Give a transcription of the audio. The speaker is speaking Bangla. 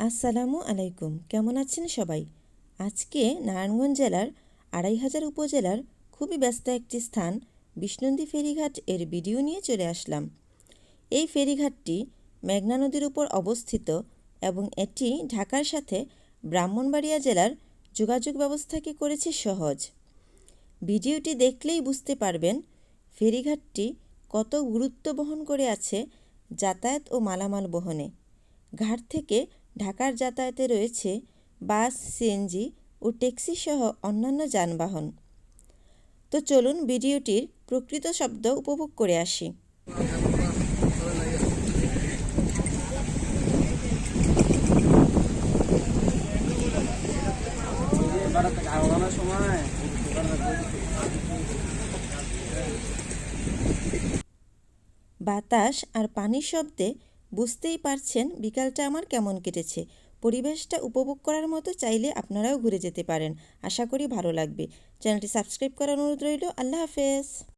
আসসালামু আলাইকুম, কেমন আছেন সবাই? আজকে নারায়ণগঞ্জ জেলার আড়াই হাজার উপজেলার খুবই ব্যস্ত একটি স্থান, বিষ্ণন্দী ফেরিঘাট এর ভিডিও নিয়ে চলে আসলাম। এই ফেরিঘাটটি মেঘনা নদীর উপর অবস্থিত এবং এটি ঢাকার সাথে ব্রাহ্মণবাড়িয়া জেলার যোগাযোগ ব্যবস্থাকে করেছে সহজ। ভিডিওটি দেখলেই বুঝতে পারবেন ফেরিঘাটটি কত গুরুত্ব বহন করে আছে যাতায়াত ও মালামাল বহনে। ঘাট থেকে ঢাকার যাতায়াতে রয়েছে বাস সিএনজি ও ট্যাক্সি সহ অন্যান্য যানবাহন। তো চলুন ভিডিওটির প্রকৃত শব্দ উপভোগ করে আসি। বাতাস আর পানির শব্দে বুঝতেই পারছেন বিকালটা আমার কেমন কেটেছে। পরিবেশটা উপভোগ করার মতো চাইলে আপনারাও ঘুরে যেতে পারেন। আশা করি ভালো লাগবে। চ্যানেলটি সাবস্ক্রাইব করার অনুরোধ রইল। আল্লাহ হাফেজ।